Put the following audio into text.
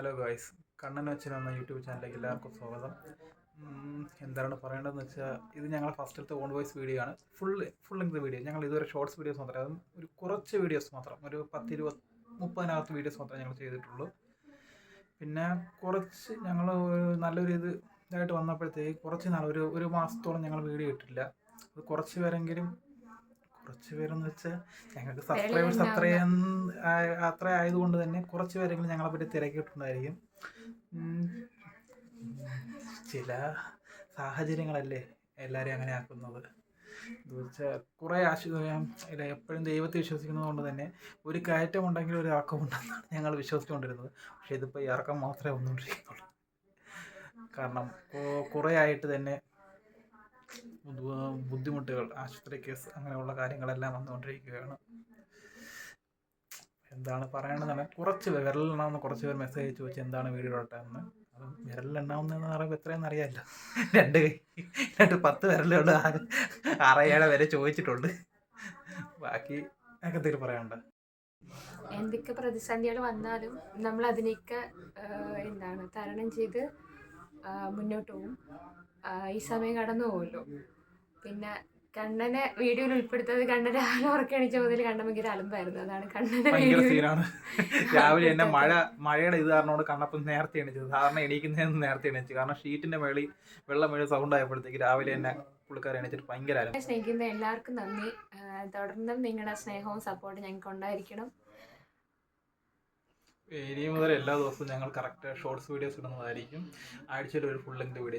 Hello guys Kannan അച്ഛൻ എന്ന YouTube ചാനലിലേക്ക് എല്ലാവർക്കും സ്വാഗതം. എന്താണ് പറയേണ്ടതെന്ന് വെച്ചാൽ ഇത് ഞങ്ങളുടെ ഫസ്റ്റത്തെ ഓൺ വോയിസ് വീഡിയോ ആണ്. ഫുൾ ഫുൾ ലെങ്ത് വീഡിയോ ഞങ്ങൾ ഇതുവരെ ഷോർട്സ് വീഡിയോസ് മാത്രമേ അതും ഒരു കുറച്ച് വീഡിയോസ് മാത്രം ഒരു പത്ത് ഇരുപത് മുപ്പതിനകത്ത് വീഡിയോസ് മാത്രമേ ഞങ്ങൾ ചെയ്തിട്ടുള്ളൂ. പിന്നെ കുറച്ച് ഞങ്ങൾ നല്ലൊരു ഇത് ഇതായിട്ട് വന്നപ്പോഴത്തേക്ക് കുറച്ച് നാൾ ഒരു ഒരു മാസത്തോളം ഞങ്ങൾ വീഡിയോ ഇട്ടില്ല. അത് കുറച്ച് പേരെങ്കിലും കുറച്ച് പേരെന്ന് വെച്ചാൽ ഞങ്ങൾക്ക് സബ്സ്ക്രൈബേഴ്സ് അത്രയും അത്ര ആയതുകൊണ്ട് തന്നെ കുറച്ച് പേരെങ്കിലും ഞങ്ങളെ പറ്റി തിരക്കിയിട്ടുണ്ടായിരിക്കും. ചില സാഹചര്യങ്ങളല്ലേ എല്ലാവരെയും അങ്ങനെ ആക്കുന്നത്. എന്ന് വെച്ചാൽ കുറേ എപ്പോഴും ദൈവത്തെ വിശ്വസിക്കുന്നത് കൊണ്ട് തന്നെ ഒരു കയറ്റം ഉണ്ടെങ്കിൽ ഒരു ഇറക്കം ഉണ്ടെന്നാണ് ഞങ്ങൾ വിശ്വസിച്ചുകൊണ്ടിരുന്നത്. പക്ഷെ ഇതിപ്പോൾ ഇറക്കം മാത്രമേ വന്നുകൊണ്ടിരിക്കുന്നുള്ളൂ. കാരണം കുറേ ആയിട്ട് തന്നെ ബുദ്ധിമുട്ടുകൾ ആശുപത്രി കേസ് അങ്ങനെയുള്ള കാര്യങ്ങളെല്ലാം വന്നുകൊണ്ടിരിക്കുകയാണ്. എന്താണ് പറയേണ്ടതെന്ന് കുറച്ച് പേർ വിരലിലെണ്ണാവുന്ന കുറച്ച് പേർ മെസ്സേജ് ചോദിച്ചു എന്താണ് വീഡിയോ ഇട്ടെന്ന് അപ്പം വിരലിലെണ്ണാവുന്നതെന്ന് പറയുമ്പോൾ എത്രയെന്ന് അറിയാമല്ലോ രണ്ട് രണ്ട് പത്ത് വിരലുകൊണ്ട് ആകെ അറയേഴ് വരെ ചോദിച്ചിട്ടുണ്ട്. ബാക്കി എന്തെങ്കിലും പറയാനുണ്ട്? എന്തൊക്കെ പ്രതിസന്ധികൾ വന്നാലും നമ്മൾ അതിനെയൊക്കെ എന്താണ് തരണം ചെയ്ത് മുന്നോട്ട് പോകും ഈ സമയം കടന്നു പോകുമല്ലോ പിന്നെ കണ്ണനെ വീഡിയോയിൽ ഉൾപ്പെടുത്തത് കണ്ണൻ രാവിലെ ഉറക്കണിച്ച മുതൽ കണ്ണൻ ഭയങ്കര അലമ്പായിരുന്നു. അതാണ് കണ്ണനെ ഭയങ്കര സീനാണ്. രാവിലെ എന്നെ മഴ മഴയുടെ ഇത് കാരണമാണ് കണ്ണപ്പം നേരത്തെ എണീച്ചത്. സാധാരണ എണീക്കുന്നതിന് നേരത്തെ എണീച്ചു. കാരണം ഷീറ്റിന്റെ മേളി വെള്ളം വീഴ് സൗണ്ട് ആയപ്പോഴത്തേക്ക് രാവിലെ എന്നെ എണീച്ചിട്ട് ഭയങ്കര സ്നേഹിക്കുന്ന എല്ലാവർക്കും നന്ദി. തുടർന്നും നിങ്ങളുടെ സ്നേഹവും സപ്പോർട്ടും ഞങ്ങൾക്ക് ഉണ്ടായിരിക്കണം ഇനി മുതൽ എല്ലാ ദിവസവും ഞങ്ങൾ കറക്റ്റ് ഷോർട്സ് വീഡിയോസ് ഇടുന്നതായിരിക്കും. ആഴ്ചയിൽ ഒരു ഫുൾ ലെങ്ത് വീഡിയോ